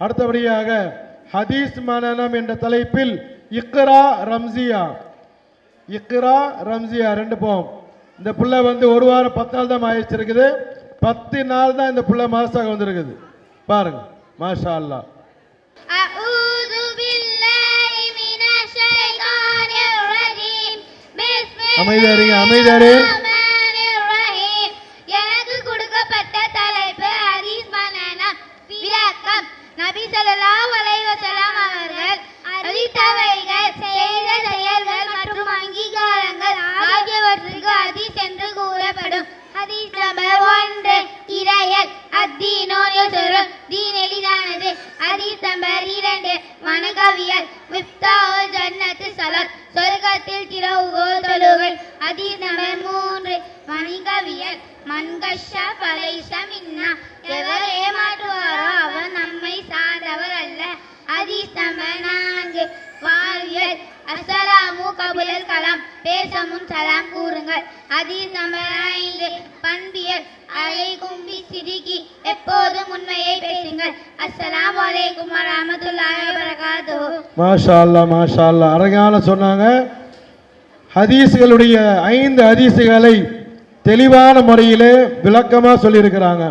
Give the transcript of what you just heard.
அடுத்தபடியாக ஹதீஸ் மனநம் என்ற தலைப்பில் இக்ரா ரம்சியா. இக்ரா ரம்சியா ரெண்டு போம். இந்த பிள்ளை வந்து ஒரு வாரம் பத்து நாள் தான் ஆயிடுச்சிருக்குது பத்து நாள் தான் இந்த பிள்ளை மாசாக வந்திருக்குது. பாருங்க மாஷா அல்லா அமைதியா அமைதியாரு அறிவித்தவைகள் செய்த செயல்கள் மற்றும் அங்கீகாரங்கள் ஆகியவற்றுக்கு ஹதீஸ் என்று கூறப்படும். ஹதீஸ் நம்பர் ஒன்று இறையல். அத்தீனோன் சொல்லும் தீன் எளிதானது. ஹதீஸ் நம்பர் இரண்டு மனகவியல் மிஃப்தாஹுல் ஜன்னத்து சலாத். சொர்க்கத்தில் திரவுகோ தொழுகை. ஹதீஸ் நம்பர் மூன்று வணிகவியல். மன்கஷா பலைஷ மின்னா. எவர் ஏமாற்றுவாரோ அவர் நம்மை சார்ந்தவர் அல்ல. ஹதீஸ் நம்பர் அசலாமு கபுலல் கலாம். பேசமுன் சலாம் கூறுங்கள். ஹதீஸ் பண்பியல் அலைக்கும் கும்பி சிரிக்கி எப்போதும் உண்மையை பேசுங்கள். அஸ்ஸலாம் வலைக்கும் வரஹ்மத்துல்லாஹி வரகாது மாஷா அல்லாஹ் மாஷா அழகான சொன்னாங்க. ஹதீஸ்களுடைய ஐந்து ஹதீஸுகளை தெளிவான முறையிலே விளக்கமாக சொல்லியிருக்கிறாங்க.